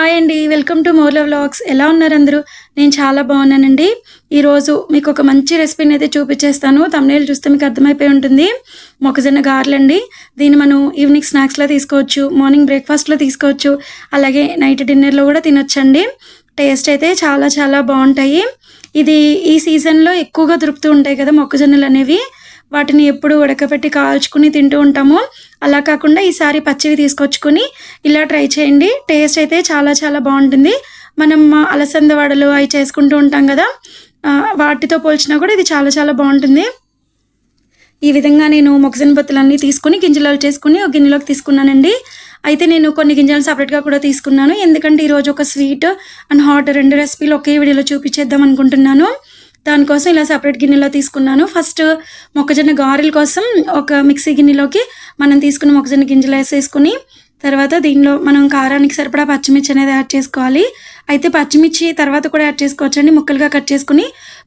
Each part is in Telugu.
హాయ్ అండి వెల్కమ్ టు మోర్ల వ్లాగ్స్. ఎలా ఉన్నారు అందరూ? నేను చాలా బాగున్నానండి. ఈరోజు మీకు ఒక మంచి రెసిపీని అయితే చూపించేస్తాను. తమిళ చూస్తే మీకు అర్థమైపోయి ఉంటుంది. మొక్కజొన్న గారెలండి. దీన్ని మనం ఈవినింగ్ స్నాక్స్లో తీసుకోవచ్చు మార్నింగ్ బ్రేక్ఫాస్ట్లో తీసుకోవచ్చు అలాగే నైట్ డిన్నర్లో కూడా తినొచ్చండి. టేస్ట్ అయితే చాలా చాలా బాగుంటాయి. ఇది ఈ సీజన్లో ఎక్కువగా దొరుకుతూ ఉంటాయి కదా మొక్కజొన్నలు అనేవి. వాటిని ఎప్పుడు ఉడకబెట్టి కాల్చుకుని తింటూ ఉంటాము. అలా కాకుండా ఈసారి పచ్చివి తీసుకొచ్చుకుని ఇలా ట్రై చేయండి. టేస్ట్ అయితే చాలా చాలా బాగుంటుంది. మనం అలసంద వడలు అవి చేసుకుంటూ ఉంటాం కదా వాటితో పోల్చినా కూడా ఇది చాలా చాలా బాగుంటుంది. ఈ విధంగా నేను మొక్కజొన్న పొత్తులన్నీ తీసుకుని గింజలు చేసుకుని ఒక గిన్నెలోకి తీసుకున్నానండి. అయితే నేను కొన్ని గింజలు సపరేట్గా కూడా తీసుకున్నాను. ఎందుకంటే ఈరోజు ఒక స్వీట్ అండ్ హాట్ రెండు రెసిపీలు ఒకే వీడియోలో చూపించేద్దాం అనుకుంటున్నాను. దానికోసం ఇలా సపరేట్ గిన్నెలో తీసుకున్నాను. ఫస్ట్ మొక్కజొన్న గారెల కోసం ఒక మిక్సీ గిన్నెలోకి మనం తీసుకున్న మొక్కజొన్న గింజలు వేసేసుకుని తర్వాత దీనిలో మనం కారానికి సరిపడా పచ్చిమిర్చి అనేది యాడ్ చేసుకోవాలి. అయితే పచ్చిమిర్చి తర్వాత కూడా యాడ్ చేసుకోవచ్చండి. ముక్కలుగా కట్ చేసుకుని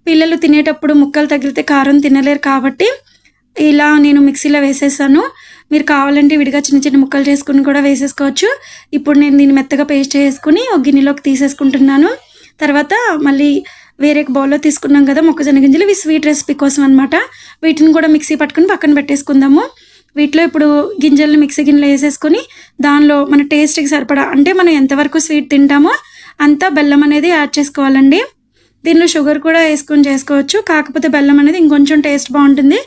పిల్లలు తినేటప్పుడు ముక్కలు తగిలితే కారం తినలేరు కాబట్టి ఇలా నేను మిక్సీలో వేసేసాను. మీరు కావాలంటే విడిగా చిన్న చిన్న ముక్కలు చేసుకుని కూడా వేసేసుకోవచ్చు. ఇప్పుడు నేను దీన్ని మెత్తగా పేస్ట్ చేసుకుని ఒక గిన్నెలోకి తీసేసుకుంటున్నాను. తర్వాత మళ్ళీ వేరే బౌల్లో తీసుకున్నాం కదా మొక్కజొన్న గింజలు. ఇవి స్వీట్ రెసిపీ కోసం అనమాట వీటిని కూడా మిక్సీ పట్టుకుని పక్కన పెట్టేసుకుందాము. వీటిలో ఇప్పుడు గింజల్ని మిక్సీ గిన్నెలో వేసేసుకొని దానిలో మన టేస్ట్కి సరిపడా అంటే మనం ఎంతవరకు స్వీట్ తింటామో అంతా బెల్లం అనేది యాడ్ చేసుకోవాలండి. దీనిలో షుగర్ కూడా వేసుకొని చేసుకోవచ్చు. కాకపోతే బెల్లం అనేది ఇంకొంచెం టేస్ట్ బాగుంటుంది.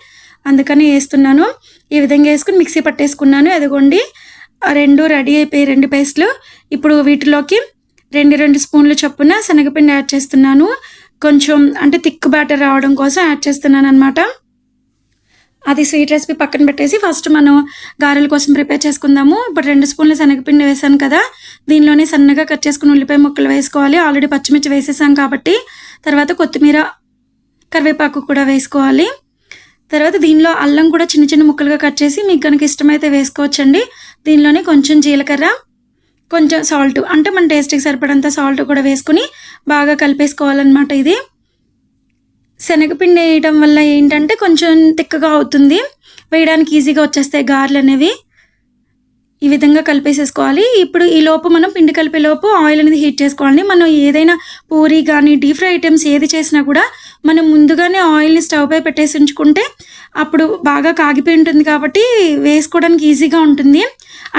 అందుకని వేస్తున్నాను. ఈ విధంగా వేసుకుని మిక్సీ పట్టేసుకున్నాను. అదిగోండి. రెండు రెడీ అయిపోయి రెండు పేస్ట్లు ఇప్పుడు వీటిలోకి రెండు రెండు స్పూన్లు చొప్పున శనగపిండి యాడ్ చేస్తున్నాను. కొంచెం అంటే థిక్ బ్యాటర్ రావడం కోసం యాడ్ చేస్తున్నాను అనమాట అది స్వీట్ రెసిపీ పక్కన పెట్టేసి ఫస్ట్ మనం గారెల కోసం ప్రిపేర్ చేసుకుందాము. ఇప్పుడు రెండు స్పూన్ల శనగపిండి వేసాను కదా. దీనిలోనే సన్నగా కట్ చేసుకుని ఉల్లిపాయ ముక్కలు వేసుకోవాలి. ఆల్రెడీ పచ్చిమిర్చి వేసేసాం కాబట్టి. తర్వాత కొత్తిమీర కరివేపాకు కూడా వేసుకోవాలి. తర్వాత దీనిలో అల్లం కూడా చిన్న చిన్న ముక్కలుగా కట్ చేసి మీకు కనుక ఇష్టమైతే వేసుకోవచ్చండి. దీనిలోనే కొంచెం జీలకర్ర కొంచెం సాల్ట్ అంటే మన టేస్ట్కి సరిపడంత సాల్ట్ కూడా వేసుకుని బాగా కలిపేసుకోవాలన్నమాట ఇది. శనగపిండి వేయటం వల్ల ఏంటంటే కొంచెం తిక్కగా అవుతుంది. వేయడానికి ఈజీగా వచ్చేస్తాయి గారెలు అనేవి. ఈ విధంగా కలిపేసేసుకోవాలి. ఇప్పుడు ఈ లోపు మనం పిండి కలిపే లోపు ఆయిల్ అనేది హీట్ చేసుకోవాలి. మనం ఏదైనా పూరి కానీ డీప్ ఫ్రై ఐటమ్స్ ఏది చేసినా కూడా మనం ముందుగానే ఆయిల్ని స్టవ్ పై పెట్టేసి ఉంచుకుంటే అప్పుడు బాగా కాగిపోయి ఉంటుంది కాబట్టి వేసుకోవడానికి ఈజీగా ఉంటుంది.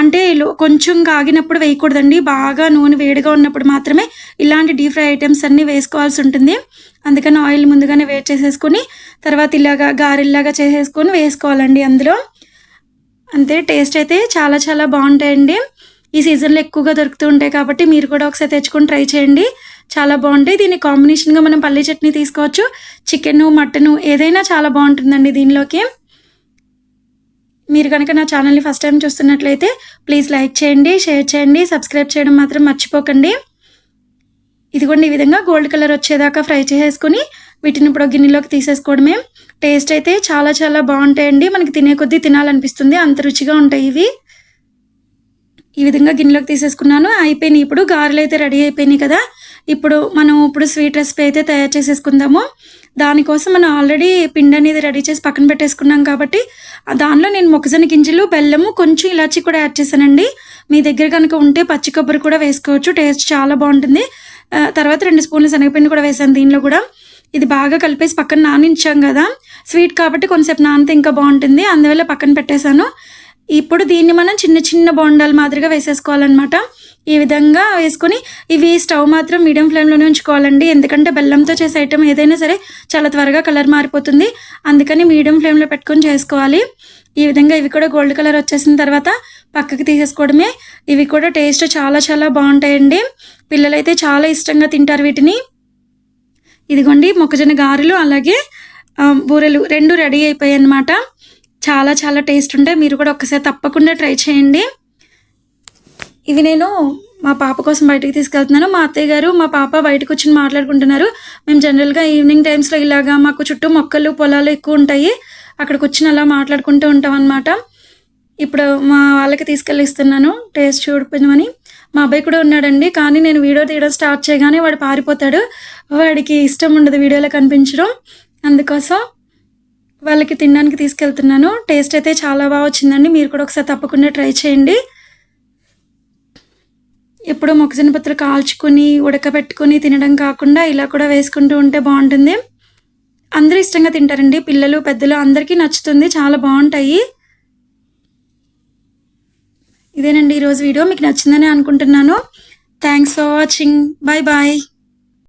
అంటే కొంచెం కాగినప్పుడు వేయకూడదండి. బాగా నూనె వేడిగా ఉన్నప్పుడు మాత్రమే ఇలాంటి డీప్ ఫ్రై ఐటమ్స్ అన్నీ వేసుకోవాల్సి ఉంటుంది. అందుకని ఆయిల్ ముందుగానే వేడి చేసేసుకొని తర్వాత ఇలాగా గారెల్లాగా చేసేసుకొని వేసుకోవాలండి అందులో. అంతే టేస్ట్ అయితే చాలా చాలా బాగుంటాయండి. ఈ సీజన్లో ఎక్కువగా దొరుకుతూ ఉంటాయి కాబట్టి మీరు కూడా ఒకసారి తెచ్చుకొని ట్రై చేయండి. చాలా బాగుంటాయి. దీని కాంబినేషన్గా మనం పల్లీ చట్నీ తీసుకోవచ్చు. చికెను మటను ఏదైనా చాలా బాగుంటుందండి దీనిలోకి. మీరు కనుక నా ఛానల్ని ఫస్ట్ టైం చూస్తున్నట్లయితే ప్లీజ్ లైక్ చేయండి షేర్ చేయండి సబ్స్క్రైబ్ చేయడం మాత్రం మర్చిపోకండి. ఇదిగోండి ఈ విధంగా గోల్డ్ కలర్ వచ్చేదాకా ఫ్రై చేసేసుకుని వీటిని ఇప్పుడు గిన్నెలోకి తీసేసుకోవడమే. టేస్ట్ అయితే చాలా చాలా బాగుంటాయండి. మనకి తినే కొద్దీ తినాలనిపిస్తుంది. అంత రుచిగా ఉంటాయి ఇవి. ఈ విధంగా గిన్నెలోకి తీసేసుకున్నాను. అయిపోయినాయి. ఇప్పుడు గారెలు అయితే రెడీ అయిపోయినాయి కదా. ఇప్పుడు మనం ఇప్పుడు స్వీట్ రెసిపీ అయితే తయారు చేసేసుకుందాము. దానికోసం మనం ఆల్రెడీ పిండి అనేది రెడీ చేసి పక్కన పెట్టేసుకున్నాం కాబట్టి దానిలో నేను మొక్కజొన్న గింజలు బెల్లము కొంచెం ఇలాచి కూడా యాడ్ చేశానండి. మీ దగ్గర కనుక ఉంటే పచ్చి కొబ్బరి కూడా వేసుకోవచ్చు. టేస్ట్ చాలా బాగుంటుంది. తర్వాత రెండు స్పూన్లు శనగపిండి కూడా వేసాను దీనిలో కూడా. ఇది బాగా కలిపేసి పక్కన నానించాం కదా. స్వీట్ కాబట్టి కొంతసేపు నానితే ఇంకా బాగుంటుంది. అందువల్ల పక్కన పెట్టేశాను. ఇప్పుడు దీన్ని మనం చిన్న చిన్న బొండాల మాదిరిగా వేసేసుకోవాలన్నమాట. ఈ విధంగా వేసుకొని ఇవి స్టవ్ మాత్రం మీడియం ఫ్లేమ్లోనే ఉంచుకోవాలండి. ఎందుకంటే బెల్లంతో చేసే ఐటెం ఏదైనా సరే చాలా త్వరగా కలర్ మారిపోతుంది. అందుకని మీడియం ఫ్లేమ్లో పెట్టుకొని చేసుకోవాలి. ఈ విధంగా ఇవి కూడా గోల్డ్ కలర్ వచ్చేసిన తర్వాత పక్కకి తీసేసుకోవడమే. ఇవి కూడా టేస్ట్ చాలా చాలా బాగుంటాయండి. పిల్లలైతే చాలా ఇష్టంగా తింటారు వీటిని. ఇదిగోండి మొక్కజొన్న గారెలు అలాగే బూరెలు రెండు రెడీ అయిపోయాయి అన్నమాట చాలా చాలా టేస్ట్ ఉంటాయి. మీరు కూడా ఒకసారి తప్పకుండా ట్రై చేయండి. ఇవి నేను మా పాప కోసం బయటకు తీసుకెళ్తున్నాను. మా అత్తయ్య గారు మా పాప బయటకు వచ్చి మాట్లాడుకుంటున్నారు. మేము జనరల్గా ఈవినింగ్ టైమ్స్లో ఇలాగా మాకు చుట్టూ మొక్కలు పొలాలు ఎక్కువ ఉంటాయి. అక్కడికి వచ్చి అలా మాట్లాడుకుంటూ ఉంటాం అనమాట ఇప్పుడు మా వాళ్ళకి తీసుకెళ్ళి ఇస్తున్నాను టేస్ట్ చూడిపోయినమని మా అబ్బాయి కూడా ఉన్నాడండి. కానీ నేను వీడియో తీయడం స్టార్ట్ చేయగానే వాడు పారిపోతాడు. వాడికి ఇష్టం ఉండదు వీడియోలో కనిపించడం. అందుకోసం వాళ్ళకి తినడానికి తీసుకెళ్తున్నాను. టేస్ట్ అయితే చాలా బాగా వచ్చిందండి. మీరు కూడా ఒకసారి తప్పకుండా ట్రై చేయండి. ఎప్పుడూ మొక్కజొన్న పొత్తులు కాల్చుకొని ఉడకబెట్టుకొని తినడం కాకుండా ఇలా కూడా వేసుకుంటూ ఉంటే బాగుంటుంది. అందరూ ఇష్టంగా తింటారండి. పిల్లలు పెద్దలు అందరికీ నచ్చుతుంది. చాలా బాగుంటాయి. ఇదేనండి ఈరోజు వీడియో. మీకు నచ్చిందని అనుకుంటున్నాను. Thanks for watching bye bye